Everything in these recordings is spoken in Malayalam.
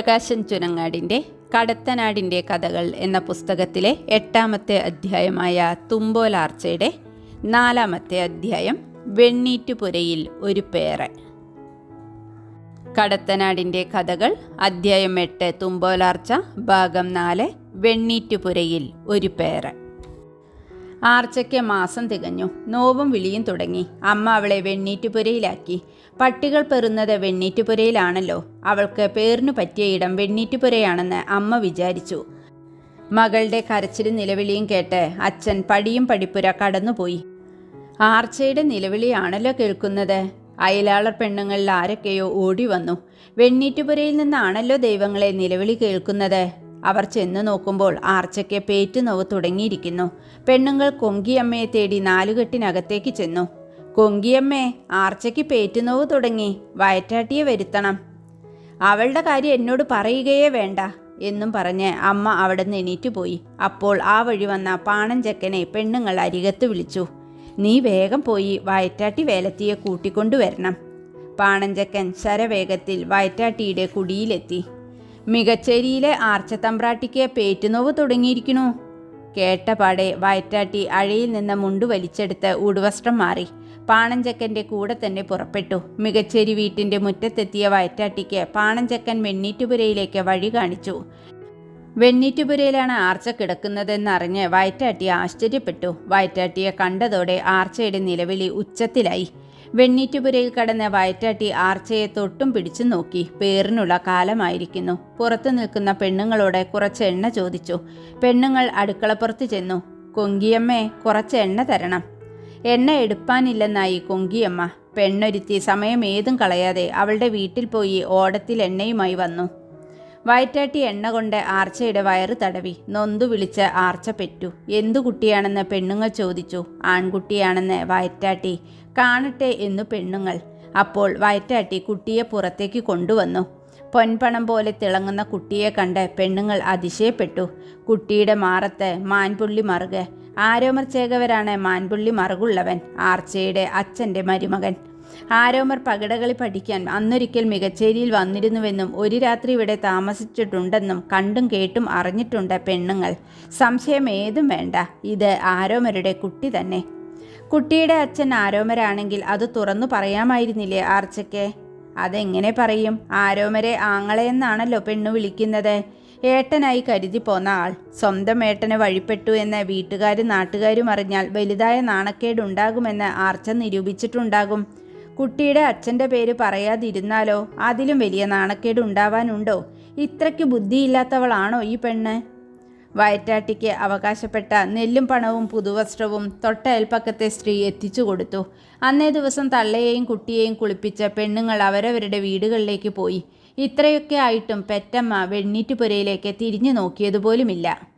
പ്രകാശൻ ചുനങ്ങാടിന്റെ കടത്തനാടിന്റെ കഥകൾ എന്ന പുസ്തകത്തിലെ എട്ടാമത്തെ അധ്യായമായ തുമ്പോലാർച്ചയുടെ നാലാമത്തെ അധ്യായം വെണ്ണീറ്റുപുരയിൽ ഒരു പേര് കടത്തനാടിന്റെ കഥകൾ അധ്യായം എട്ട് തുമ്പോലാർച്ച ഭാഗം നാല് വെണ്ണീറ്റുപുരയിൽ ഒരു പേര് ആർച്ചയ്ക്ക് മാസം തികഞ്ഞു. നോവും വിളിയും തുടങ്ങി. അമ്മ അവളെ വെണ്ണീറ്റുപുരയിലാക്കി. പട്ടികൾ പെറുന്നത് വെണ്ണീറ്റുപുരയിലാണല്ലോ. അവൾക്ക് പേരിനു പറ്റിയ ഇടം വെണ്ണീറ്റുപുരയാണെന്ന് അമ്മ വിചാരിച്ചു. മകളുടെ കരച്ചിലും നിലവിളിയും കേട്ട് അച്ഛൻ പടിയും പടിപ്പുര കടന്നുപോയി. ആർച്ചയുടെ നിലവിളിയാണല്ലോ കേൾക്കുന്നത്. അയലാളർ പെണ്ണുങ്ങളിൽ ആരൊക്കെയോ ഓടി വന്നു വെണ്ണീറ്റുപുരയിൽ നിന്നാണല്ലോ ദൈവങ്ങളെ നിലവിളി കേൾക്കുന്നത്. അവർ ചെന്നു നോക്കുമ്പോൾ ആർച്ചയ്ക്ക് പേറ്റുനോവ് തുടങ്ങിയിരിക്കുന്നു. പെണ്ണുങ്ങൾ കൊങ്കിയമ്മയെ തേടി നാലുകെട്ടിനകത്തേക്ക് ചെന്നു. കൊങ്കിയമ്മേ ആർച്ചയ്ക്ക് പേറ്റുനോവ് തുടങ്ങി. വയറ്റാട്ടിയെ വരുത്തണം. അവളുടെ കാര്യം എന്നോട് പറയുകയേ വേണ്ട എന്നും പറഞ്ഞ് അമ്മ അവിടെ നിന്ന് എണീറ്റ് പോയി. അപ്പോൾ ആ വഴി വന്ന പാണഞ്ചക്കനെ പെണ്ണുങ്ങൾ അരികത്ത് വിളിച്ചു. നീ വേഗം പോയി വയറ്റാട്ടി വേലത്തിയെ കൂട്ടിക്കൊണ്ടുവരണം പാണഞ്ചക്കൻ ശരവേഗത്തിൽ വയറ്റാട്ടിയുടെ കുടിയിലെത്തി. മികച്ചേരിയിലെ ആർച്ചത്തമ്പ്രാട്ടിക്ക് പേറ്റുനോവ് തുടങ്ങിയിരിക്കണു കേട്ടപാടെ വയറ്റാട്ടി അഴയിൽ നിന്ന് മുണ്ടു വലിച്ചെടുത്ത് ഉടുവസ്ത്രം മാറി. പാണഞ്ചക്കന്റെ കൂടെ തന്നെ പുറപ്പെട്ടു. മികച്ചേരി വീട്ടിന്റെ മുറ്റത്തെത്തിയ വയറ്റാട്ടിക്ക് പാണഞ്ചക്കൻ വെണ്ണീറ്റുപുരയിലേക്ക് വഴി കാണിച്ചു. വെണ്ണീറ്റുപുരയിലാണ് ആർച്ച കിടക്കുന്നതെന്നറിഞ്ഞ് വയറ്റാട്ടി ആശ്ചര്യപ്പെട്ടു. വയറ്റാട്ടിയെ കണ്ടതോടെ ആർച്ചയുടെ നിലവിളി ഉച്ചത്തിലായി. വെണ്ണീറ്റുപുരയിൽ കടന്ന വയറ്റാട്ടി ആർച്ചയെ തൊട്ടും പിടിച്ചു നോക്കി. പേറിനുള്ള കാലമായിരിക്കുന്നു. പുറത്തു നിൽക്കുന്ന പെണ്ണുങ്ങളോട് കുറച്ച് എണ്ണ ചോദിച്ചു. പെണ്ണുങ്ങൾ അടുക്കളപ്പുറത്ത് ചെന്നു. കൊങ്കിയമ്മേ കുറച്ച് എണ്ണ തരണം. എണ്ണ എടുപ്പാനില്ലെന്നായി കൊങ്കിയമ്മ. പെണ്ണൊരുത്തി സമയം ഏതും കളയാതെ അവളുടെ വീട്ടിൽ പോയി ഓടത്തിൽ എണ്ണയുമായി വന്നു. വയറ്റാട്ടി എണ്ണ കൊണ്ട് ആർച്ചയുടെ വയറ് തടവി. നൊന്തു വിളിച്ച് ആർച്ച പെറ്റു. എന്തു കുട്ടിയാണെന്ന് പെണ്ണുങ്ങൾ ചോദിച്ചു. ആൺകുട്ടിയാണെന്ന് വയറ്റാട്ടി. കാണട്ടെ എന്നു പെണ്ണുങ്ങൾ. അപ്പോൾ വയറ്റാട്ടി കുട്ടിയെ പുറത്തേക്ക് കൊണ്ടുവന്നു. പൊൻപണം പോലെ തിളങ്ങുന്ന കുട്ടിയെ കണ്ട് പെണ്ണുങ്ങൾ അതിശയപ്പെട്ടു. കുട്ടിയുടെ മാറത്ത് മാൻപുള്ളി മറുക്. ആരോമർ ചേകവരാണ് മാൻപുള്ളി മറുകുള്ളവൻ ആർച്ചയുടെ അച്ഛന്റെ മരുമകൻ. ആരോമർ പകടകളി പഠിക്കാൻ അന്നൊരിക്കൽ മികച്ചേരിയിൽ വന്നിരുന്നുവെന്നും ഒരു രാത്രി ഇവിടെ താമസിച്ചിട്ടുണ്ടെന്നും കണ്ടും കേട്ടും അറിഞ്ഞിട്ടുണ്ട് പെണ്ണുങ്ങൾ. സംശയം ഏതും വേണ്ട ഇത് ആരോമരുടെ കുട്ടി തന്നെ. കുട്ടിയുടെ അച്ഛൻ ആരോമരാണെങ്കിൽ അത് തുറന്നു പറയാമായിരുന്നില്ലേ ആർച്ചയ്ക്ക്? അതെങ്ങനെ പറയും? ആരോമരെ ആങ്ങളെയെന്നാണല്ലോ പെണ്ണു വിളിക്കുന്നത്. ഏട്ടനായി കരുതി പോന്ന ആൾ. സ്വന്തം ഏട്ടനെ വഴിപ്പെട്ടു എന്ന് വീട്ടുകാരും നാട്ടുകാരും അറിഞ്ഞാൽ വലുതായ നാണക്കേടുണ്ടാകുമെന്ന് ആർച്ച നിരൂപിച്ചിട്ടുണ്ടാകും. കുട്ടിയുടെ അച്ഛന്റെ പേര് പറയാതിരുന്നാലോ അതിലും വലിയ നാണക്കേട് ഉണ്ടാവാനുണ്ടോ ഇത്രയ്ക്ക് ബുദ്ധിയില്ലാത്തവളാണോ ഈ പെണ്ണ്? വയറ്റാട്ടിക്ക് അവകാശപ്പെട്ട നെല്ലും പണവും പുതുവസ്ത്രവും തൊട്ടയൽപ്പക്കത്തെ സ്ത്രീ എത്തിച്ചു കൊടുത്തു. അന്നേ ദിവസം തള്ളയെയും കുട്ടിയെയും കുളിപ്പിച്ച പെണ്ണുങ്ങൾ അവരവരുടെ വീടുകളിലേക്ക് പോയി. ഇത്രയൊക്കെ ആയിട്ടും പെറ്റമ്മ വെണ്ണീറ്റുപുരയിലേക്ക് തിരിഞ്ഞു നോക്കിയതുപോലുമില്ല.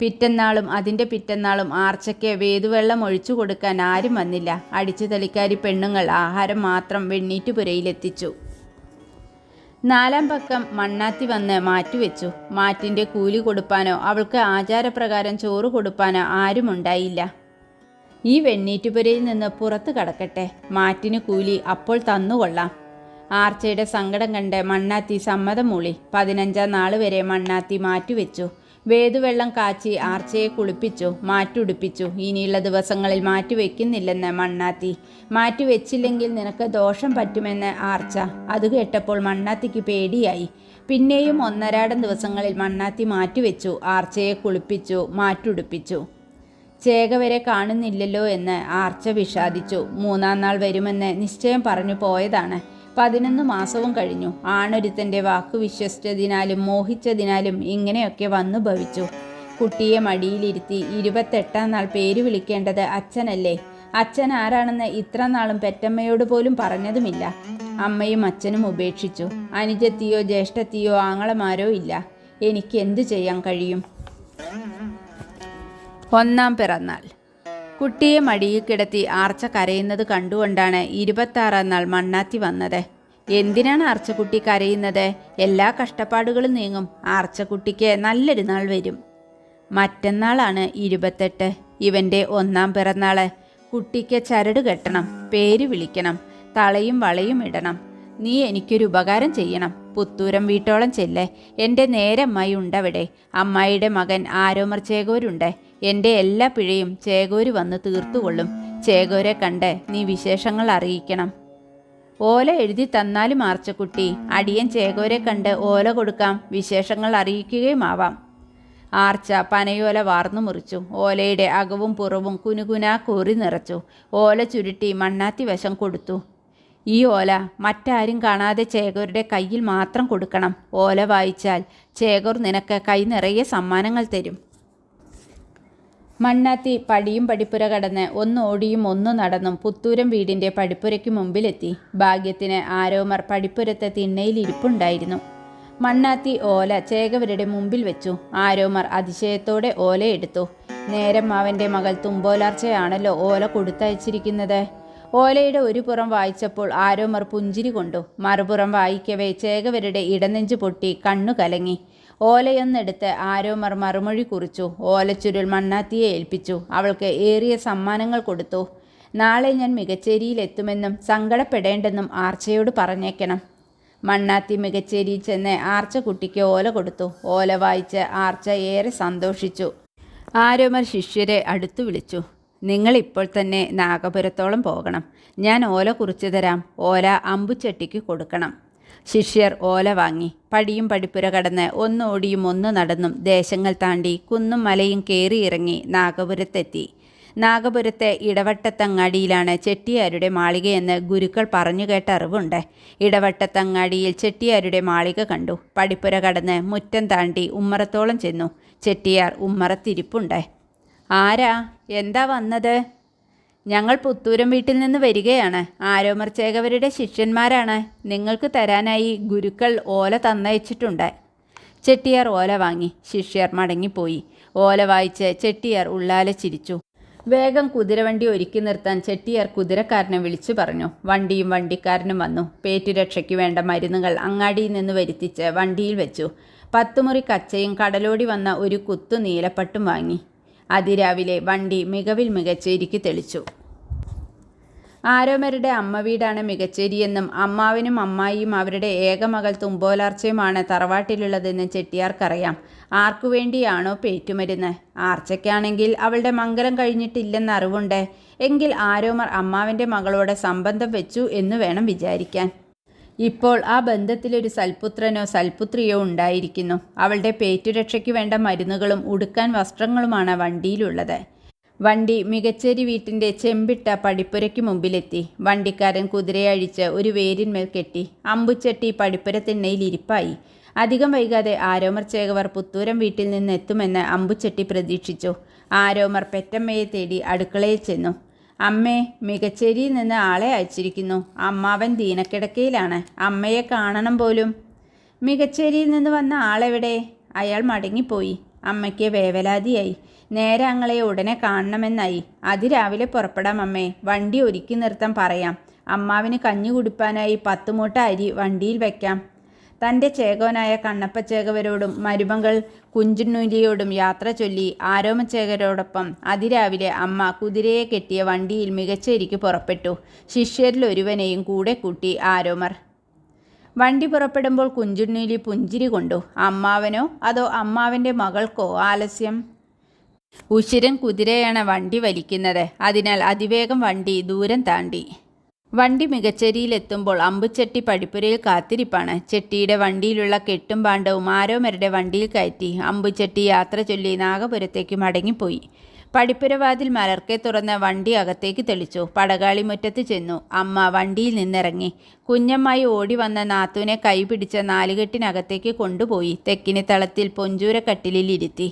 പിറ്റന്നാളും അതിന്റെ പിറ്റന്നാളും ആർച്ചയ്ക്ക് വേതുവെള്ളം ഒഴിച്ചു കൊടുക്കാൻ ആരും വന്നില്ല. അടിച്ചു തളിക്കാരി പെണ്ണുങ്ങൾ ആഹാരം മാത്രം വെണ്ണീറ്റുപുരയിലെത്തിച്ചു. നാലാം പക്കം മണ്ണാത്തി വന്ന് മാറ്റിവെച്ചു. മാറ്റിന്റെ കൂലി കൊടുപ്പാനോ അവൾക്ക് ആചാരപ്രകാരം ചോറ് കൊടുപ്പാനോ ആരുമുണ്ടായില്ല ഈ വെണ്ണീറ്റുപുരയിൽ നിന്ന് പുറത്ത് കടക്കട്ടെ. മാറ്റിന് കൂലി അപ്പോൾ തന്നുകൊള്ളാം. ആർച്ചയുടെ സങ്കടം കണ്ട് മണ്ണാത്തി സമ്മതം മൂളി പതിനഞ്ചാം നാൾ വരെ മണ്ണാത്തി മാറ്റിവെച്ചു. വേതുവെള്ളം കാച്ചി ആർച്ചയെ കുളിപ്പിച്ചു മാറ്റുടുപ്പിച്ചു. ഇനിയുള്ള ദിവസങ്ങളിൽ മാറ്റിവെക്കുന്നില്ലെന്ന് മണ്ണാത്തി. മാറ്റിവെച്ചില്ലെങ്കിൽ നിനക്ക് ദോഷം പറ്റുമെന്ന് ആർച്ച. അത് കേട്ടപ്പോൾ മണ്ണാത്തിക്ക് പേടിയായി. പിന്നെയും ഒന്നരാടം ദിവസങ്ങളിൽ മണ്ണാത്തി മാറ്റിവെച്ചു ആർച്ചയെ കുളിപ്പിച്ചു മാറ്റുടുപ്പിച്ചു. ചേക വരെ കാണുന്നില്ലല്ലോ എന്ന് ആർച്ച വിഷാദിച്ചു. മൂന്നാം നാൾ വരുമെന്ന് നിശ്ചയം പറഞ്ഞു പോയതാണ്. പതിനൊന്ന് മാസവും കഴിഞ്ഞു. ആണൊരുത്തന്റെ വാക്കു വിശ്വസിച്ചതിനാലും മോഹിച്ചതിനാലും ഇങ്ങനെയൊക്കെ വന്നു ഭവിച്ചു. കുട്ടിയെ മടിയിലിരുത്തി ഇരുപത്തെട്ടാം നാൾ പേര് വിളിക്കേണ്ടത് അച്ഛനല്ലേ? അച്ഛൻ ആരാണെന്ന് ഇത്ര നാളും പെറ്റമ്മയോട് പോലും പറഞ്ഞതുമില്ല. അമ്മയും അച്ഛനും ഉപേക്ഷിച്ചു. അനുജത്തിയോ ജ്യേഷ്ഠത്തിയോ ആങ്ങളമാരോ ഇല്ല. എനിക്ക് എന്തു ചെയ്യാൻ കഴിയും? ഒന്നാം പിറന്നാൾ. കുട്ടിയെ മടിയിൽ കിടത്തി ആർച്ച കരയുന്നത് കണ്ടുകൊണ്ടാണ് ഇരുപത്താറാം നാൾ മണ്ണാത്തി വന്നത്. എന്തിനാണ് ആർച്ചക്കുട്ടി കരയുന്നത്? എല്ലാ കഷ്ടപ്പാടുകളും നീങ്ങും. ആർച്ചക്കുട്ടിക്ക് നല്ലൊരു നാൾ വരും. മറ്റന്നാളാണ് ഇരുപത്തെട്ട്. ഇവന്റെ ഒന്നാം പിറന്നാൾ കുട്ടിക്ക് ചരട് കെട്ടണം പേര് വിളിക്കണം തളയും വളയും ഇടണം. നീ എനിക്കൊരു ഉപകാരം ചെയ്യണം. പുത്തൂരം വീട്ടോളം ചെല്ലേ. എന്റെ നേരമ്മായി ഉണ്ടവിടെ. അമ്മായിയുടെ മകൻ ആരോമർ ചേകോരുണ്ട് എന്റെ എല്ലാ പിഴയും ചേകോര് വന്ന് തീർത്തുകൊള്ളും. ചേകോരെ കണ്ട് നീ വിശേഷങ്ങൾ അറിയിക്കണം. ഓല എഴുതി തന്നാലും ആർച്ചക്കുട്ടി അടിയൻ ചേകോരെ കണ്ട് ഓല കൊടുക്കാം വിശേഷങ്ങൾ അറിയിക്കുകയും ആവാം ആർച്ച പനയോല വാർന്നു മുറിച്ചു. ഓലയുടെ അകവും പുറവും കുനുകുനാ കോറി നിറച്ചു. ഓല ചുരുട്ടി മണ്ണാത്തി വശം കൊടുത്തു. ഈ ഓല മറ്റാരും കാണാതെ ചേകോരുടെ കയ്യിൽ മാത്രം കൊടുക്കണം. ഓല വായിച്ചാൽ ചേകോർ നിനക്ക് കൈ നിറയെ സമ്മാനങ്ങൾ തരും. മണ്ണാത്തി പടിയും പടിപ്പുര കടന്ന് ഒന്ന് ഓടിയും ഒന്ന് നടന്നും പുത്തൂരം വീടിന്റെ പടിപ്പുരയ്ക്ക് മുമ്പിലെത്തി. ഭാഗ്യത്തിന് ആരോമർ പടിപ്പുരത്തെ തിണ്ണയിൽ ഇരിപ്പുണ്ടായിരുന്നു. മണ്ണാത്തി ഓല ചേകവരുടെ മുമ്പിൽ വെച്ചു. ആരോമർ അതിശയത്തോടെ ഓലയെടുത്തു നേരം അവന്റെ മകൾ തുമ്പോലാർച്ചയാണല്ലോ ഓല കൊടുത്തയച്ചിരിക്കുന്നത്? ഓലയുടെ ഒരു പുറം വായിച്ചപ്പോൾ ആരോമർ പുഞ്ചിരി കൊണ്ടു. മറുപുറം വായിക്കവേ ചേകവരുടെ ഇടനെഞ്ചു പൊട്ടി കണ്ണു കലങ്ങി ഓലയൊന്നെടുത്ത് ആരോമർ മറുമൊഴി കുറിച്ചു. ഓലച്ചുരുൾ മണ്ണാത്തിയെ ഏൽപ്പിച്ചു. അവൾക്ക് ഏറിയ സമ്മാനങ്ങൾ കൊടുത്തു. നാളെ ഞാൻ മികച്ചേരിയിലെത്തുമെന്നും സങ്കടപ്പെടേണ്ടെന്നും ആർച്ചയോട് പറഞ്ഞേക്കണം. മണ്ണാത്തി മികച്ചേരിയിൽ ചെന്ന് ആർച്ച കുട്ടിക്ക് ഓല കൊടുത്തു. ഓല വായിച്ച് ആർച്ച ഏറെ സന്തോഷിച്ചു. ആരോമർ ശിഷ്യരെ അടുത്തു വിളിച്ചു. നിങ്ങൾ ഇപ്പോൾ തന്നെ നാഗപുരത്തോളം പോകണം. ഞാൻ ഓല കുറിച്ചു തരാം. ഓല അമ്പുചട്ടിക്ക് കൊടുക്കണം. ശിഷ്യർ ഓല വാങ്ങി. പടിയും പടിപ്പുര കടന്ന് ഒന്നോടിയും ഒന്ന് നടന്നും ദേശങ്ങൾ താണ്ടി കുന്നും മലയും കയറിയിറങ്ങി നാഗപുരത്തെത്തി. നാഗപുരത്തെ ഇടവട്ടത്തങ്ങാടിയിലാണ് ചെട്ടിയാരുടെ മാളികയെന്ന് ഗുരുക്കൾ പറഞ്ഞു കേട്ട അറിവുണ്ട്. ഇടവട്ടത്തങ്ങാടിയിൽ ചെട്ടിയാരുടെ മാളിക കണ്ടു. പടിപ്പുര കടന്ന് മുറ്റം താണ്ടി ഉമ്മറത്തോളം ചെന്നു. ചെട്ടിയാർ ഉമ്മറത്തിരിപ്പുണ്ട്. ആരാ? എന്താ വന്നത്? ഞങ്ങൾ പുത്തൂരം വീട്ടിൽ നിന്ന് വരികയാണ്. ആരോമർ ചേകവരുടെ ശിഷ്യന്മാരാണ് നിങ്ങൾക്ക് തരാനായി ഗുരുക്കൾ ഓല തന്നയച്ചിട്ടുണ്ട്. ചെട്ടിയാർ ഓല വാങ്ങി. ശിഷ്യർ മടങ്ങിപ്പോയി. ഓല വായിച്ച് ചെട്ടിയാർ ഉള്ളാലെ ചിരിച്ചു. വേഗം കുതിരവണ്ടി ഒരുക്കി നിർത്താൻ ചെട്ടിയാർ കുതിരക്കാരനെ വിളിച്ചു പറഞ്ഞു. വണ്ടിയും വണ്ടിക്കാരനും വന്നു. പേറ്റുരക്ഷയ്ക്ക് വേണ്ട മരുന്നുകൾ അങ്ങാടിയിൽ നിന്ന് വരുത്തിച്ച് വണ്ടിയിൽ വെച്ചു. പത്തുമുറി കച്ചയും കടലോടി വന്ന ഒരു കുത്തു നീലപ്പട്ടും വാങ്ങി. അതിരാവിലെ വണ്ടി മികവിൽ മികച്ചേരിക്ക് തെളിച്ചു. ആരോമരുടെ അമ്മ വീടാണ് മികച്ചേരിയെന്നും അമ്മാവനും അമ്മായിയും അവരുടെ ഏകമകൾ തുമ്പോലാർച്ചയുമാണ് തറവാട്ടിലുള്ളതെന്നും ചെട്ടിയാർക്കറിയാം. ആർക്കു വേണ്ടിയാണോ പേറ്റുമരുന്ന്? ആർച്ചയ്ക്കാണെങ്കിൽ അവളുടെ മംഗലം കഴിഞ്ഞിട്ടില്ലെന്ന് അറിവുണ്ട്. എങ്കിൽ ആരോമർ അമ്മാവിന്റെ മകളോട് സംബന്ധം വെച്ചു എന്ന് വേണം വിചാരിക്കാൻ. ഇപ്പോൾ ആ ബന്ധത്തിലൊരു സൽപുത്രനോ സൽപുത്രിയോ ഉണ്ടായിരിക്കുന്നു. അവളുടെ പേറ്റുരക്ഷയ്ക്ക് വേണ്ട മരുന്നുകളും ഉടുക്കാൻ വസ്ത്രങ്ങളുമാണ് വണ്ടിയിലുള്ളത്. വണ്ടി മികച്ചേരി വീട്ടിന്റെ ചെമ്പിട്ട പടിപ്പുരയ്ക്ക് മുമ്പിലെത്തി. വണ്ടിക്കാരൻ കുതിരയഴിച്ച് ഒരു വേരിന്മേൽ കെട്ടി. അമ്പുച്ചട്ടി പടിപ്പുര തിണ്ണയിൽ ഇരിപ്പായി. അധികം വൈകാതെ ആരോമർ ചേകവർ പുത്തൂരം വീട്ടിൽ നിന്ന് എത്തുമെന്ന് അമ്പുച്ചട്ടി പ്രതീക്ഷിച്ചു. ആരോമർ പെറ്റമ്മയെ തേടി അടുക്കളയിൽ ചെന്നു. അമ്മേ മികച്ചേരിയിൽ നിന്ന് ആളെ അയച്ചിരിക്കുന്നു. അമ്മാവൻ ദീനക്കിടക്കയിലാണ്. അമ്മയെ കാണണം പോലും. മികച്ചേരിയിൽ നിന്ന് വന്ന ആളെവിടെ? അയാൾ മടങ്ങിപ്പോയി. അമ്മയ്ക്ക് വേവലാതിയായി. നേരെ അങ്ങളെ ഉടനെ കാണണമെന്നായി. അതിരാവിലെ പുറപ്പെടാം അമ്മേ. വണ്ടി ഒരുക്കി നിർത്താൻ പറയാം. അമ്മാവിന് കഞ്ഞി കുടിപ്പാനായി പത്ത് മൂട്ട അരി വണ്ടിയിൽ വെക്കാം. തന്റെ ചേകവനായ കണ്ണപ്പച്ചേകവരോടും മരുമകൾ കുഞ്ചുണ്ണൂലിയോടും യാത്ര ചൊല്ലി ആരോമച്ചേകരോടൊപ്പം അതിരാവിലെ അമ്മ കുതിരയെ കെട്ടിയ വണ്ടിയിൽ മികച്ച ഇരിക്ക് പുറപ്പെട്ടു. ശിഷ്യരിൽ ഒരുവനെയും കൂടെ കൂട്ടി ആരോമർ. വണ്ടി പുറപ്പെടുമ്പോൾ കുഞ്ചുണ്ണൂലി പുഞ്ചിരി കൊണ്ടു. അമ്മാവനോ? അതോ അമ്മാവന്റെ മകൾക്കോ? ആലസ്യം. ഉശിരൻ കുതിരയാണ് വണ്ടി വലിക്കുന്നത്. അതിനാൽ അതിവേഗം വണ്ടി ദൂരം താണ്ടി. വണ്ടി മികച്ചേരിയിലെത്തുമ്പോൾ അമ്പുചെട്ടി പടിപ്പുരയിൽ കാത്തിരിപ്പാണ്. ചെട്ടിയുടെ വണ്ടിയിലുള്ള കെട്ടും പാണ്ഡവും ആരോമരുടെ വണ്ടിയിൽ കയറ്റി അമ്പുചെട്ടി യാത്ര ചൊല്ലി നാഗപുരത്തേക്ക് മടങ്ങിപ്പോയി. പടിപ്പുരവാതിൽ മലർക്കെ തുറന്ന വണ്ടി അകത്തേക്ക് തെളിച്ചു. പടകാളി മുറ്റത്ത് ചെന്നു. അമ്മ വണ്ടിയിൽ നിന്നിറങ്ങി. കുഞ്ഞമ്മായി ഓടി വന്ന നാത്തുവിനെ കൈപിടിച്ച നാലുകെട്ടിനകത്തേക്ക് കൊണ്ടുപോയി. തെക്കിന് തളത്തിൽ പൊഞ്ചൂരക്കട്ടിലിൽ ഇരുത്തി.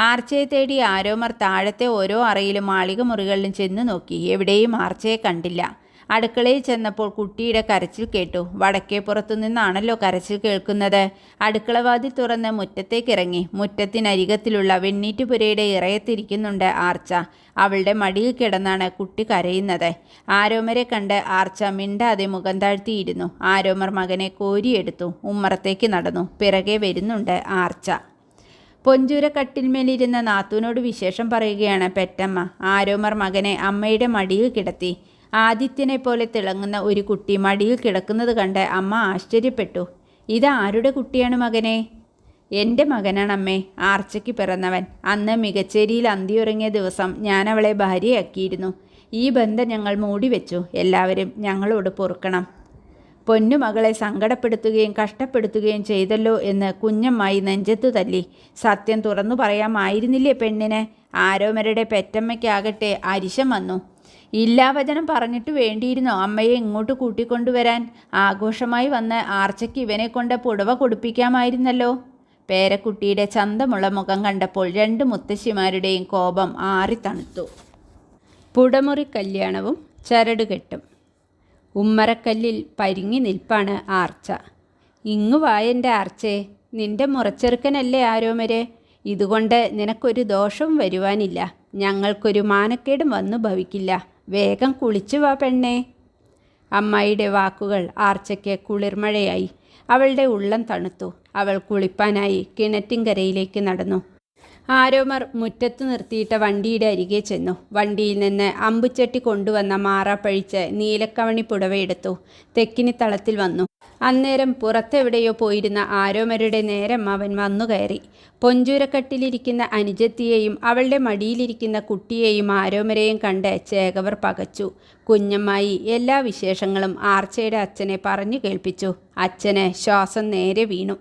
ആർച്ചയെ തേടി ആരോമർ താഴത്തെ ഓരോ അറയിലും മാളിക മുറികളിലും ചെന്നു നോക്കി. എവിടെയും ആർച്ചയെ കണ്ടില്ല. അടുക്കളയിൽ ചെന്നപ്പോൾ കുട്ടിയുടെ കരച്ചിൽ കേട്ടു. വടക്കേ പുറത്തു നിന്നാണല്ലോ കരച്ചിൽ കേൾക്കുന്നത്. അടുക്കളവാതി തുറന്ന് മുറ്റത്തേക്കിറങ്ങി. മുറ്റത്തിനരികത്തിലുള്ള വെണ്ണീറ്റുപുരയുടെ ഇറയത്തിരിക്കുന്നുണ്ട് ആർച്ച. അവളുടെ മടിയിൽ കിടന്നാണ് കുട്ടി കരയുന്നത്. ആരോമരെ കണ്ട് ആർച്ച മിണ്ടാതെ മുഖം താഴ്ത്തിയിരുന്നു. ആരോമർ മകനെ കോരിയെടുത്തു. ഉമ്മറത്തേക്ക് നടന്നു. പിറകെ വരുന്നുണ്ട് ആർച്ച. പൊഞ്ചൂര കട്ടിൽമേലിരുന്ന നാത്തൂനോട് വിശേഷം പറയുകയാണ് പെറ്റമ്മ. ആരോമർ മകനെ അമ്മയുടെ മടിയിൽ കിടത്തി. ആദിത്യനെ പോലെ തിളങ്ങുന്ന ഒരു കുട്ടി മടിയിൽ കിടക്കുന്നത് കണ്ട് അമ്മ ആശ്ചര്യപ്പെട്ടു. ഇത് ആരുടെ കുട്ടിയാണ് മകനെ? എന്റെ മകനാണ് അമ്മേ ആർച്ചയ്ക്ക് പിറന്നവൻ. അന്ന് മികച്ചേരിയിൽ അന്തിയുറങ്ങിയ ദിവസം ഞാൻ അവളെ ഭാര്യയാക്കിയിരുന്നു. ഈ ബന്ധം ഞങ്ങൾ മൂടിവെച്ചു എല്ലാവരും ഞങ്ങളോട് പൊറുക്കണം. പൊന്നുമകളെ സങ്കടപ്പെടുത്തുകയും കഷ്ടപ്പെടുത്തുകയും ചെയ്തല്ലോ എന്ന് കുഞ്ഞമ്മായി നെഞ്ചത്തു തല്ലി. സത്യം തുറന്നു പറയാമായിരുന്നില്ലേ പെണ്ണിന്? ആരോമരുടെ പെറ്റമ്മയ്ക്കാകട്ടെ അരിശം വന്നു. ഇല്ലാവചനം പറഞ്ഞിട്ട് വേണ്ടിയിരുന്നോ അമ്മയെ ഇങ്ങോട്ട് കൂട്ടിക്കൊണ്ടുവരാൻ. ആഘോഷമായി വന്ന ആർച്ചയ്ക്ക് ഇവനെ കൊണ്ട് പുടവ കൊടുപ്പിക്കാമായിരുന്നല്ലോ. പേരക്കുട്ടിയുടെ ചന്തമുള്ള മുഖം കണ്ടപ്പോൾ രണ്ട് മുത്തശ്ശിമാരുടെയും കോപം ആറിത്തണുത്തു പുടമുറി കല്യാണവും ചരടുകെട്ടും. ഉമ്മറക്കല്ലിൽ പരിങ്ങി നിൽപ്പാണ് ആർച്ച. ഇങ്ങു വായന്റെ ആർച്ചേ നിന്റെ മുറച്ചെറുക്കനല്ലേ ആരോമരെ? ഇതുകൊണ്ട് നിനക്കൊരു ദോഷവും വരുവാനില്ല. ഞങ്ങൾക്കൊരു മാനക്കേടും വന്നു ഭവിക്കില്ല. വേഗം കുളിച്ചു വാ പെണ്ണേ. അമ്മായിയുടെ വാക്കുകൾ ആർച്ചയ്ക്ക് കുളിർമഴയായി. അവളുടെ ഉള്ളം തണുത്തു. അവൾ കുളിപ്പാനായി കിണറ്റിൻകരയിലേക്ക് നടന്നു. ആരോമർ മുറ്റത്ത് നിർത്തിയിട്ട വണ്ടിയുടെ അരികെ ചെന്നു. വണ്ടിയിൽ നിന്ന് അമ്പുചട്ടി കൊണ്ടുവന്ന മാറ പഴിച്ച് നീലക്കവണി പുടവയെടുത്തു. തെക്കിനി തളത്തിൽ വന്നു. അന്നേരം പുറത്തെവിടെയോ പോയിരുന്ന ആരോമരുടെ നേരം അവൻ വന്നു കയറി. പൊഞ്ചൂരക്കട്ടിലിരിക്കുന്ന അനുജത്തിയെയും അവളുടെ മടിയിലിരിക്കുന്ന കുട്ടിയെയും ആരോമരെയും കണ്ട് ചേകവർ പകച്ചു. കുഞ്ഞമ്മായി എല്ലാ വിശേഷങ്ങളും ആർച്ചയുടെ അച്ഛനെ പറഞ്ഞു കേൾപ്പിച്ചു. അച്ഛന് ശ്വാസം നേരെ വീണു.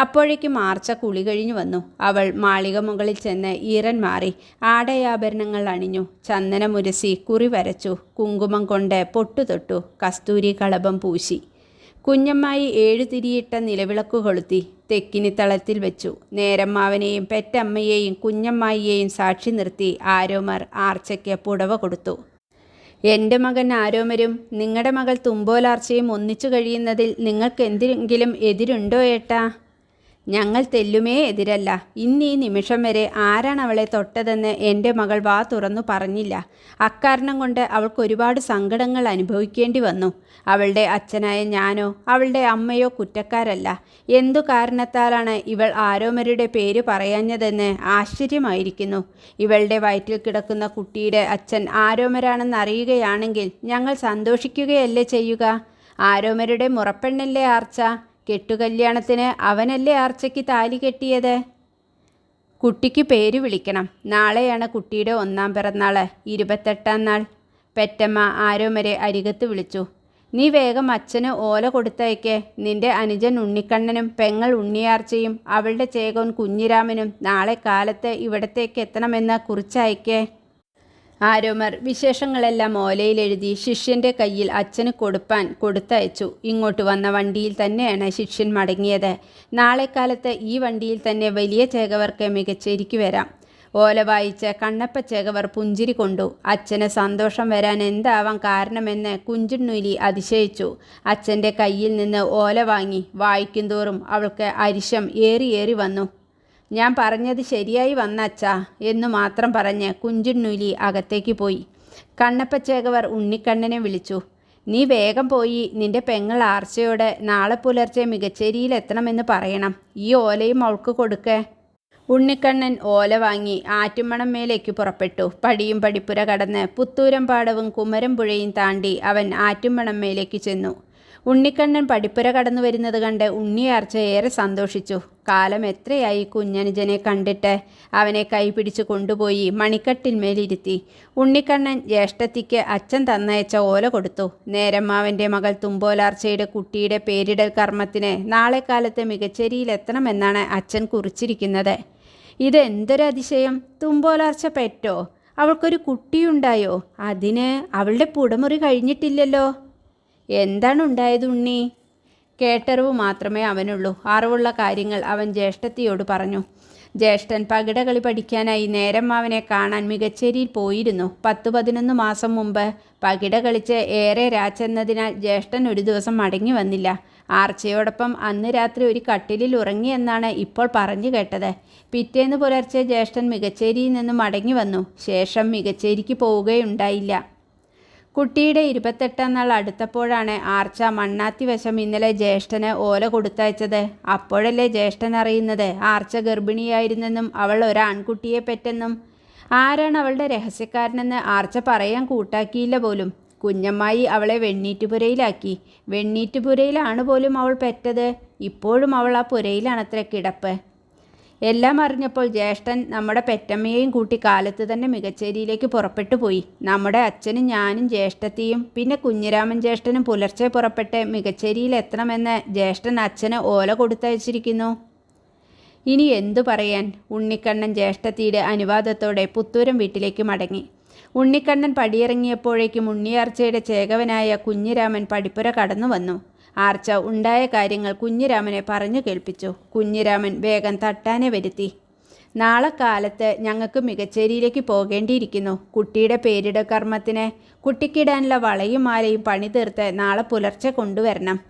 അപ്പോഴേക്കും ആർച്ച കുളി കഴിഞ്ഞു വന്നു. അവൾ മാളിക മുകളിൽ ചെന്ന് ഈറൻ മാറി ആടയാഭരണങ്ങൾ അണിഞ്ഞു. ചന്ദനമുരസി കുറി വരച്ചു. കുങ്കുമം കൊണ്ട് പൊട്ടുതൊട്ടു. കസ്തൂരി കളഭം പൂശി. കുഞ്ഞമ്മായി ഏഴു തിരിയിട്ട നിലവിളക്ക് കൊളുത്തി തെക്കിനി തളത്തിൽ വെച്ചു. നേരമ്മാവനെയും പെറ്റമ്മയെയും കുഞ്ഞമ്മായിയെയും സാക്ഷി നിർത്തി ആരോമർ ആർച്ചയ്ക്ക് പുടവ കൊടുത്തു. എന്റെ മകൻ ആരോമരും നിങ്ങളുടെ മകൾ തുമ്പോലാർച്ചയും ഒന്നിച്ചു കഴിയുന്നതിൽ നിങ്ങൾക്ക് എന്തെങ്കിലും എതിരുണ്ടോ ഏട്ടാ? ഞങ്ങൾ തെല്ലുമേ എതിരല്ല. ഇന്ന് ഈ നിമിഷം വരെ ആരാണ് അവളെ തൊട്ടതെന്ന് എന്റെ മകൾ വാ തുറന്നു പറഞ്ഞില്ല. അക്കാരണം കൊണ്ട് അവൾക്ക് ഒരുപാട് സങ്കടങ്ങൾ അനുഭവിക്കേണ്ടി വന്നു. അവളുടെ അച്ഛനായ ഞാനോ അവളുടെ അമ്മയോ കുറ്റക്കാരല്ല. എന്തു കാരണത്താലാണ് ഇവൾ ആരോമരുടെ പേര് പറയാഞ്ഞതെന്ന് ആശ്ചര്യമായിരിക്കുന്നു. ഇവളുടെ വയറ്റിൽ കിടക്കുന്ന കുട്ടിയുടെ അച്ഛൻ ആരോമരാണെന്ന് അറിയുകയാണെങ്കിൽ ഞങ്ങൾ സന്തോഷിക്കുകയല്ലേ ചെയ്യുക? ആരോമരുടെ മുറപ്പെണ്ണല്ലേ ആർച്ച? കെട്ടുകല്യാണത്തിന് അവനല്ലേ ആർച്ചയ്ക്ക് താലി കെട്ടിയത്? കുട്ടിക്ക് പേര് വിളിക്കണം. നാളെയാണ് കുട്ടിയുടെ ഒന്നാം പിറന്നാൾ ഇരുപത്തെട്ടാം നാൾ. പെറ്റമ്മ ആരോമരെ അരികത്ത് വിളിച്ചു. നീ വേഗം അച്ഛന് ഓല കൊടുത്തയക്കേ. നിന്റെ അനുജൻ ഉണ്ണിക്കണ്ണനും പെങ്ങൾ ഉണ്ണിയാർച്ചയും അവളുടെ ചേകോൻ കുഞ്ഞിരാമനും നാളെ കാലത്ത് ഇവിടത്തേക്ക് എത്തണമെന്ന് കുറിച്ചയക്കേ. ആരോമർ വിശേഷങ്ങളെല്ലാം ഓലയിൽ എഴുതി ശിഷ്യന്റെ കയ്യിൽ അച്ഛന് കൊടുപ്പാൻ കൊടുത്തയച്ചു. ഇങ്ങോട്ട് വന്ന വണ്ടിയിൽ തന്നെയാണ് ശിഷ്യൻ മടങ്ങിയത്. നാളെ കാലത്ത് ഈ വണ്ടിയിൽ തന്നെ വലിയ ചേകവർക്ക് മികച്ചേരിക്ക് വരാം. ഓല വായിച്ച കണ്ണപ്പ ചേകവർ പുഞ്ചിരി കൊണ്ടു. അച്ഛന് സന്തോഷം വരാൻ എന്താവാം കാരണമെന്ന് കുഞ്ചുണ്ണൂലി അതിശയിച്ചു. അച്ഛന്റെ കയ്യിൽ നിന്ന് ഓല വാങ്ങി വായിക്കും തോറും അവൾക്ക് അരിശം ഏറി ഏറി വന്നു. ഞാൻ പറഞ്ഞത് ശരിയായി വന്നച്ചാ എന്നു മാത്രം പറഞ്ഞ് കുഞ്ചുണ്ണൂലി അകത്തേക്ക് പോയി. കണ്ണപ്പച്ചേകവർ ഉണ്ണിക്കണ്ണനെ വിളിച്ചു. നീ വേഗം പോയി. നിന്റെ പെങ്ങൾ ആർച്ചയോട് നാളെ പുലർച്ചെ മികച്ചേരിയിൽ എത്തണമെന്ന് പറയണം. ഈ ഓലയും അവൾക്ക് കൊടുക്കേ. ഉണ്ണിക്കണ്ണൻ ഓല വാങ്ങി ആറ്റുമണം മേലേക്ക് പുറപ്പെട്ടു. പടിയും പടിപ്പുര കടന്ന് പുത്തൂരം പാടവും കുമരമ്പുഴയും താണ്ടി അവൻ ആറ്റുമണം മേലേക്ക് ചെന്നു. ഉണ്ണിക്കണ്ണൻ പടിപ്പുര കടന്നു വരുന്നത് കണ്ട് ഉണ്ണിയാർച്ച ഏറെ സന്തോഷിച്ചു. കാലം എത്രയായി കുഞ്ഞനുജനെ കണ്ടിട്ട്? അവനെ കൈപിടിച്ച് കൊണ്ടുപോയി മണിക്കട്ടിന്മേലിരുത്തി. ഉണ്ണിക്കണ്ണൻ ജ്യേഷ്ഠത്തിക്ക് അച്ഛൻ തന്നയച്ച ഓല കൊടുത്തു. നേരമ്മാവന്റെ മകൾ തുമ്പോലാർച്ചയുടെ കുട്ടിയുടെ പേരിടൽ കർമ്മത്തിന് നാളെ കാലത്ത് മികച്ചരിയിലെത്തണമെന്നാണ് അച്ഛൻ കുറിച്ചിരിക്കുന്നത്. ഇത് അതിശയം? തുമ്പോലാർച്ച പെറ്റോ? അവൾക്കൊരു കുട്ടിയുണ്ടായോ? അതിന് അവളുടെ പുടമുറി കഴിഞ്ഞിട്ടില്ലല്ലോ. എന്താണ് ഉണ്ടായത് ഉണ്ണി? കേട്ടറിവ് മാത്രമേ അവനുള്ളൂ. അറിവുള്ള കാര്യങ്ങൾ അവൻ ജ്യേഷ്ഠത്തിയോട് പറഞ്ഞു. ജ്യേഷ്ഠൻ പകിടകളി പഠിക്കാനായി നേരം അവനെ കാണാൻ മികച്ചേരിയിൽ പോയിരുന്നു. പത്തു പതിനൊന്ന് മാസം മുമ്പ് പകിട കളിച്ച് ഏറെ രാച്ചെന്നതിനാൽ ജ്യേഷ്ഠൻ ഒരു ദിവസം മടങ്ങി വന്നില്ല. ആർച്ചയോടൊപ്പം അന്ന് രാത്രി ഒരു കട്ടിലിൽ ഉറങ്ങിയെന്നാണ് ഇപ്പോൾ പറഞ്ഞു കേട്ടത്. പിറ്റേന്ന് പുലർച്ചെ ജ്യേഷ്ഠൻ മികച്ചേരിയിൽ നിന്ന് മടങ്ങി വന്നു. ശേഷം മികച്ചേരിക്ക് പോവുകയുണ്ടായില്ല. കുട്ടിയുടെ ഇരുപത്തെട്ടാം നാൾ അടുത്തപ്പോഴാണ് ആർച്ച മണ്ണാത്തി വശം ഇന്നലെ ജ്യേഷ്ഠന് ഓല കൊടുത്തയച്ചത്. അപ്പോഴല്ലേ ജ്യേഷ്ഠൻ അറിയുന്നത് ആർച്ച ഗർഭിണിയായിരുന്നെന്നും അവൾ ഒരാൺകുട്ടിയെ പെറ്റെന്നും. ആരാണ് അവളുടെ രഹസ്യക്കാരനെന്ന് ആർച്ച പറയാൻ കൂട്ടാക്കിയില്ല പോലും. കുഞ്ഞമ്മായി അവളെ വെണ്ണീറ്റുപുരയിലാക്കി. വെണ്ണീറ്റുപുരയിലാണ് പോലും അവൾ പെറ്റത്. ഇപ്പോഴും അവൾ ആ പുരയിലാണത്ര കിടപ്പ്. എല്ലാം അറിഞ്ഞപ്പോൾ ജ്യേഷ്ഠൻ നമ്മുടെ പെറ്റമ്മയെയും കൂട്ടി കാലത്ത് തന്നെ മികച്ചേരിയിലേക്ക് പുറപ്പെട്ടു പോയി. നമ്മുടെ അച്ഛനും ഞാനും ജ്യേഷ്ഠത്തെയും പിന്നെ കുഞ്ഞിരാമൻ ജ്യേഷ്ഠനും പുലർച്ചെ പുറപ്പെട്ട് മികച്ചേരിയിൽ എത്തണമെന്ന് ജ്യേഷ്ഠൻ അച്ഛന് ഓല കൊടുത്തയച്ചിരിക്കുന്നു. ഇനി എന്തു പറയാൻ? ഉണ്ണിക്കണ്ണൻ ജ്യേഷ്ഠത്തിയുടെ അനുവാദത്തോടെ പുത്തൂരം വീട്ടിലേക്ക് മടങ്ങി. ഉണ്ണിക്കണ്ണൻ പടിയിറങ്ങിയപ്പോഴേക്കും ഉണ്ണിയാർച്ചയുടെ ചേകവനായ കുഞ്ഞിരാമൻ പടിപ്പുര കടന്നു വന്നു. ആർച്ച ഉണ്ടായ കാര്യങ്ങൾ കുഞ്ഞിരാമനെ പറഞ്ഞു കേൾപ്പിച്ചു. കുഞ്ഞിരാമൻ വേഗം തട്ടാനെ വരുത്തി. നാളെ കാലത്ത് ഞങ്ങൾക്ക് മികച്ചേരിയിലേക്ക് പോകേണ്ടിയിരിക്കുന്നു. കുട്ടിയുടെ പേരിട കർമ്മത്തിന് കുട്ടിക്കിടാനുള്ള വളയും മാലയും പണി തീർത്ത് നാളെ പുലർച്ചെ കൊണ്ടുവരണം.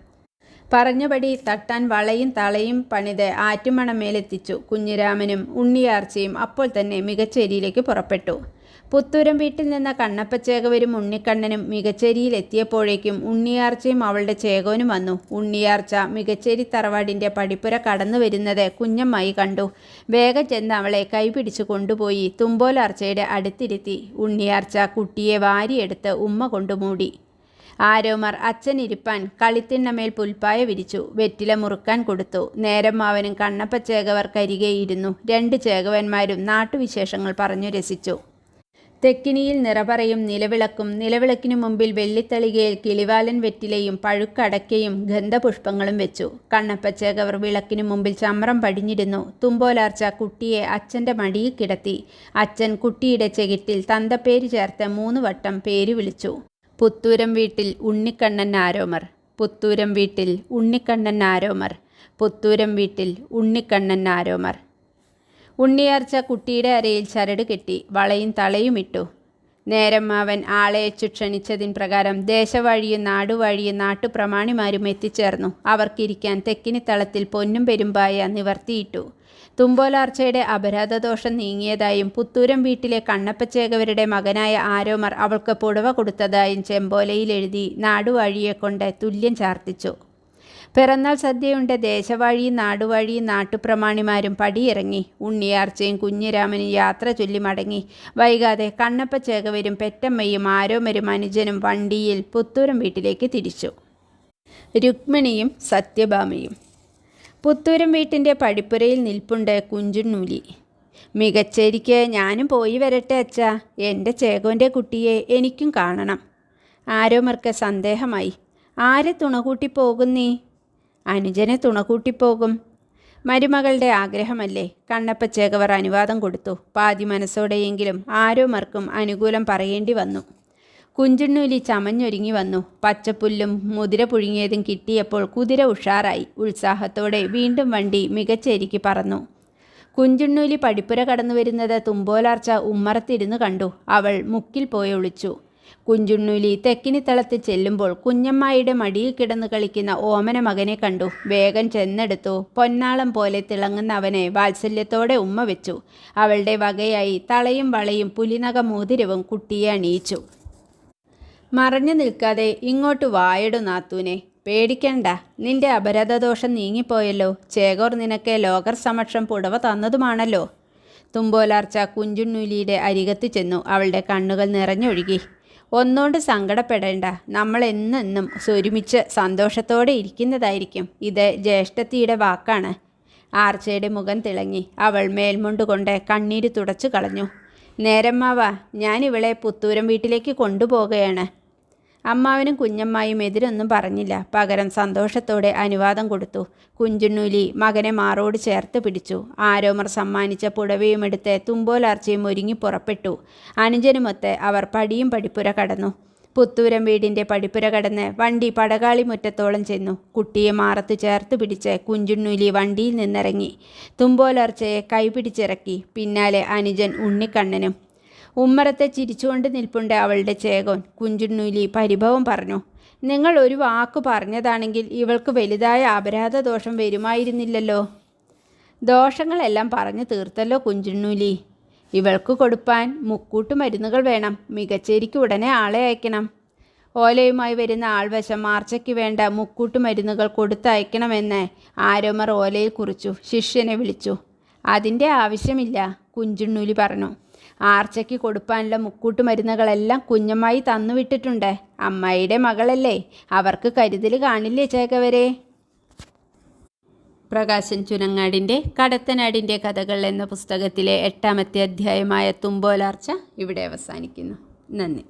പറഞ്ഞപടി തട്ടാൻ വളയും തളയും പണിത് ആറ്റുമണമേലെത്തിച്ചു. കുഞ്ഞിരാമനും ഉണ്ണിയാർച്ചയും അപ്പോൾ തന്നെ മികച്ചേരിയിലേക്ക് പുറപ്പെട്ടു. പുത്തൂരം വീട്ടിൽ നിന്ന കണ്ണപ്പച്ചേകവരും ഉണ്ണിക്കണ്ണനും മികച്ചേരിയിൽ എത്തിയപ്പോഴേക്കും ഉണ്ണിയാർച്ചയും അവളുടെ ചേകവനും വന്നു. ഉണ്ണിയാർച്ച മികച്ചേരി തറവാടിന്റെ പടിപ്പുര കടന്നു വരുന്നത് കുഞ്ഞമ്മായി കണ്ടു. വേഗം ചെന്ന് അവളെ കൈപിടിച്ചു കൊണ്ടുപോയി തുമ്പോലാർച്ചയുടെ അടുത്തിരുത്തി. ഉണ്ണിയാർച്ച കുട്ടിയെ വാരിയെടുത്ത് ഉമ്മ കൊണ്ടു മൂടി ആരോമർ അച്ഛനിരിപ്പാൻ കളിത്തിണ്ണമേൽ പുൽപ്പായ വിരിച്ചു. വെറ്റില മുറുക്കാൻ കൊടുത്തു. നേരം മാവനും കണ്ണപ്പ ചേകവർ കരികെയിരുന്നു രണ്ട് ചേകവന്മാരും നാട്ടുവിശേഷങ്ങൾ പറഞ്ഞു രസിച്ചു. തെക്കിനിയിൽ നിറപറയും നിലവിളക്കും നിലവിളക്കിനു മുമ്പിൽ വെള്ളിത്തളികയിൽ കിളിവാലൻ വെറ്റിലയും പഴുക്കടക്കയും ഗന്ധപുഷ്പങ്ങളും വെച്ചു. കണ്ണപ്പച്ചേകവർ വിളക്കിനു മുമ്പിൽ ചമ്രം പടിഞ്ഞിരുന്നു. തുമ്പോലാർച്ച കുട്ടിയെ അച്ഛന്റെ മടിയിൽ കിടത്തി. അച്ഛൻ കുട്ടിയുടെ ചെകിട്ടിൽ തന്തപ്പേര് ചേർത്ത് മൂന്ന് വട്ടം പേര് വിളിച്ചു. പുത്തൂരം വീട്ടിൽ ഉണ്ണിക്കണ്ണൻ ആരോമർ. പുത്തൂരം വീട്ടിൽ ഉണ്ണിക്കണ്ണൻ ആരോമർ. പുത്തൂരം വീട്ടിൽ ഉണ്ണിക്കണ്ണൻ ആരോമർ. ഉണ്ണിയാർച്ച കുട്ടിയുടെ അരയിൽ ചരട് കെട്ടി വളയും തളയും ഇട്ടു. നേരം അവൻ ആളെ ക്ഷണിച്ചതിൻ പ്രകാരം ദേശവഴിയും നാടുവഴിയും നാട്ടുപ്രമാണിമാരും എത്തിച്ചേർന്നു. അവർക്കിരിക്കാൻ തെക്കിനിത്തളത്തിൽ പൊന്നും പെരുമ്പായ നിവർത്തിയിട്ടു. തുമ്പോലാർച്ചയുടെ അപരാധദോഷം നീങ്ങിയതായും പുത്തൂരം വീട്ടിലെ കണ്ണപ്പച്ചേകവരുടെ മകനായ ആരോമർ അവൾക്ക് പുടവ കൊടുത്തതായും ചെമ്പോലയിൽ എഴുതി നാടുവഴിയെക്കൊണ്ട് തുല്യം ചാർത്തിച്ചു. പിറന്നാൾ സദ്യയുണ്ട്. ദേശവഴി നാടുവഴി നാട്ടുപ്രമാണിമാരും പടിയിറങ്ങി. ഉണ്ണിയാർച്ചയും കുഞ്ഞിരാമനും യാത്ര ചൊല്ലി മടങ്ങി. വൈകാതെ കണ്ണപ്പ ചേകവരും പെറ്റമ്മയും ആരോമരും അനുജനും വണ്ടിയിൽ പുത്തൂരം വീട്ടിലേക്ക് തിരിച്ചു. രുക്മിണിയും സത്യഭാമയും. പുത്തൂരം വീട്ടിന്റെ പടിപ്പുരയിൽ നിൽപ്പുണ്ട് കുഞ്ചുണ്ണൂലി. മികച്ചേരിക്ക് ഞാനും പോയി വരട്ടെ അച്ഛാ. എന്റെ ചേകോന്റെ കുട്ടിയെ എനിക്കും കാണണം. ആരോമർക്ക് സന്ദേഹമായി. ആരെ തുണകൂട്ടി പോകുന്നീ? അനുജനെ തുണകൂട്ടിപ്പോകും. മരുമകളുടെ ആഗ്രഹമല്ലേ? കണ്ണപ്പ ചേകവർ അനുവാദം കൊടുത്തു. പാതി മനസ്സോടെയെങ്കിലും ആരോമർക്കും അനുകൂലം പറയേണ്ടി വന്നു. കുഞ്ചുണ്ണൂലി ചമഞ്ഞൊരുങ്ങി വന്നു. പച്ചപ്പുല്ലും മുതിര പുഴുങ്ങിയതും കിട്ടിയപ്പോൾ കുതിര ഉഷാറായി. ഉത്സാഹത്തോടെ വീണ്ടും വണ്ടി മികച്ചേരിക്ക് പറന്നു. കുഞ്ചുണ്ണൂലി പടിപ്പുര കടന്നു വരുന്നത് തുമ്പോലാർച്ച ഉമ്മറത്തിരുന്ന് കണ്ടു. അവൾ മുക്കിൽ പോയി ഒളിച്ചു കുഞ്ചുണ്ണൂലി തളത്ത് ചെല്ലുമ്പോൾ കുഞ്ഞമ്മായിയുടെ മടിയിൽ കിടന്നു കളിക്കുന്ന ഓമന മകനെ കണ്ടു. വേഗം ചെന്നെടുത്തു. പൊന്നാളം പോലെ തിളങ്ങുന്ന അവനെ വാത്സല്യത്തോടെ ഉമ്മ വെച്ചു. അവളുടെ വകയായി തളയും വളയും പുലിനക മോതിരവും കുട്ടിയെ അണിയിച്ചു. മറഞ്ഞു നിൽക്കാതെ ഇങ്ങോട്ട് വായടു നാത്തൂനെ. പേടിക്കണ്ട. നിന്റെ അപരാധദോഷം നീങ്ങിപ്പോയല്ലോ. ചേകോർ നിനക്ക് ലോകർ സമക്ഷം പുടവ തന്നതുമാണല്ലോ. തുമ്പോലാർച്ച കുഞ്ചുണ്ണൂലിയുടെ അരികത്ത് ചെന്നു. അവളുടെ കണ്ണുകൾ നിറഞ്ഞൊഴുകി. ഒന്നുകൊണ്ട് സങ്കടപ്പെടേണ്ട. നമ്മൾ എന്നെന്നും ഒരുമിച്ച് സന്തോഷത്തോടെ ഇരിക്കുന്നതായിരിക്കും. ഇത് ജ്യേഷ്ഠത്തിയുടെ വാക്കാണ്. ആർച്ചയുടെ മുഖം തിളങ്ങി അവൾ മേൽമുണ്ടുകൊണ്ട് കണ്ണീര് തുടച്ചു കളഞ്ഞു. നേരമ്മാവ ഞാൻ പുത്തൂരം വീട്ടിലേക്ക് കൊണ്ടുപോകുകയാണ്. അമ്മാവനും കുഞ്ഞമ്മായും എതിരൊന്നും പറഞ്ഞില്ല. പകരം സന്തോഷത്തോടെ അനുവാദം കൊടുത്തു. കുഞ്ചുണ്ണൂലി മകനെ മാറോട് ചേർത്ത് പിടിച്ചു. ആരോമർ സമ്മാനിച്ച പുടവയും എടുത്ത് തുമ്പോലാർച്ചയും ഒരുങ്ങി പുറപ്പെട്ടു. അനുജനുമൊത്ത് അവർ പടിയും പടിപ്പുര കടന്നു. പുത്തൂരം വീടിന്റെ പടിപ്പുര കടന്ന് വണ്ടി പടകാളി മുറ്റത്തോളം ചെന്നു. കുട്ടിയെ മാറത്ത് ചേർത്ത് പിടിച്ച് കുഞ്ചുണ്ണൂലി വണ്ടിയിൽ നിന്നിറങ്ങി. തുമ്പോലർച്ചയെ കൈപിടിച്ചിറക്കി. പിന്നാലെ അനുജൻ ഉണ്ണിക്കണ്ണനും ഉമ്മറത്തെ ചിരിച്ചുകൊണ്ട് നിൽപ്പുണ്ട് അവളുടെ ചേകോൻ. കുഞ്ചുണ്ണൂലി പരിഭവം പറഞ്ഞു. നിങ്ങൾ ഒരു വാക്ക് പറഞ്ഞതാണെങ്കിൽ ഇവൾക്ക് വലുതായ അപരാധ ദോഷം വരുമായിരുന്നില്ലല്ലോ. ദോഷങ്ങളെല്ലാം പറഞ്ഞു തീർത്തല്ലോ കുഞ്ചുണ്ണൂലി ഇവൾക്ക് കൊടുപ്പാൻ മുക്കൂട്ട് മരുന്നുകൾ വേണം. മികച്ചേരിക്ക് ഉടനെ ആളെ അയക്കണം. ഓലയുമായി വരുന്ന ആൾവശം മാർച്ചയ്ക്ക് വേണ്ട മുക്കൂട്ട് മരുന്നുകൾ കൊടുത്തയക്കണമെന്ന് ആരോമർ ഓലയിൽ കുറിച്ചു ശിഷ്യനെ വിളിച്ചു. അതിന്റെ ആവശ്യമില്ല കുഞ്ചുണ്ണൂലി പറഞ്ഞു. ആർച്ചയ്ക്ക് കൊടുപ്പാനുള്ള മുക്കൂട്ട് മരുന്നുകളെല്ലാം കുഞ്ഞമ്മായി തന്നുവിട്ടിട്ടുണ്ട്. അമ്മായിയുടെ മകളല്ലേ? അവർക്ക് കരുതൽ കാണില്ലേ ചേക്കവരെ പ്രകാശൻ ചുനങ്ങാടിന്റെ കടത്തനാടിന്റെ കഥകൾ എന്ന പുസ്തകത്തിലെ എട്ടാമത്തെ അധ്യായമായ തുമ്പോലാർച്ച ഇവിടെ അവസാനിക്കുന്നു. നന്ദി.